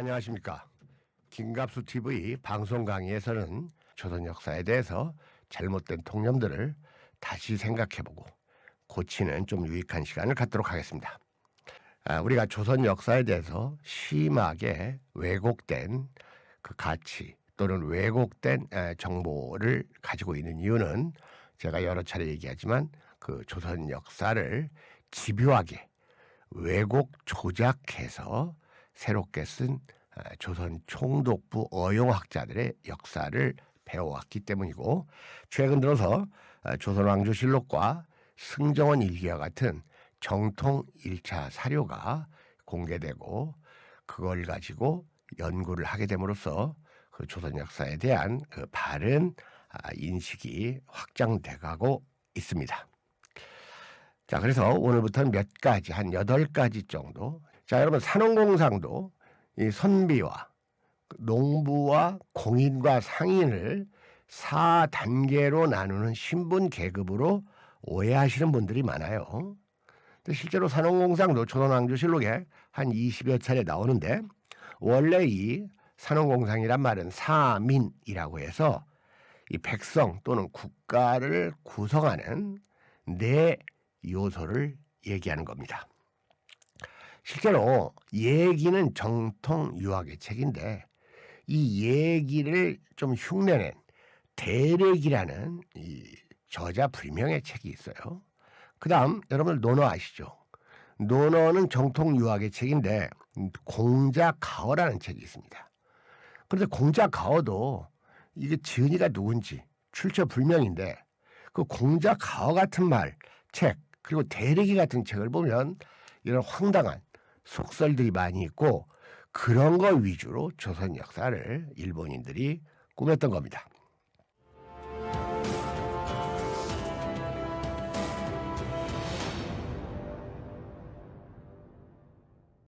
안녕하십니까. 김갑수 TV 방송 강의에서는 조선 역사에 대해서 잘못된 통념들을 다시 생각해보고 고치는 좀 유익한 시간을 갖도록 하겠습니다. 아, 우리가 조선 역사에 대해서 심하게 왜곡된 그 가치 또는 왜곡된 에, 정보를 가지고 있는 이유는 제가 여러 차례 얘기하지만 그 조선 역사를 집요하게 왜곡 조작해서 새롭게 쓴 아, 조선 총독부 어용학자들의 역사를 배워왔기 때문이고 최근 들어서 아, 조선왕조실록과 승정원 일기와 같은 정통 1차 사료가 공개되고 그걸 가지고 연구를 하게 됨으로써 그 조선 역사에 대한 그 바른 아, 인식이 확장돼 가고 있습니다. 자, 그래서 오늘부터는 몇 가지, 한 여덟 가지 정도. 자, 여러분, 산업공상도 이 선비와 농부와 공인과 상인을 4단계로 나누는 신분 계급으로 오해하시는 분들이 많아요. 근데 실제로 산업공상도 조선왕조실록에 한 20여 차례 나오는데 원래 이 산업공상이란 말은 사민이라고 해서 이 백성 또는 국가를 구성하는 네 요소를 얘기하는 겁니다. 실제로 얘기는 정통 유학의 책인데 이 얘기를 좀 흉내낸 대歴이라는 이 저자 불명의 책이 있어요. 그 다음 여러분 논어 아시죠? 논어는 정통 유학의 책인데 공자 가어라는 책이 있습니다. 그런데 공자 가어도 이게 지은이가 누군지 출처 불명인데 그 공자 가어 같은 말, 책 그리고 대리기 같은 책을 보면 이런 황당한 속설들이 많이 있고 그런 거 위주로 조선 역사를 일본인들이 꾸몄던 겁니다.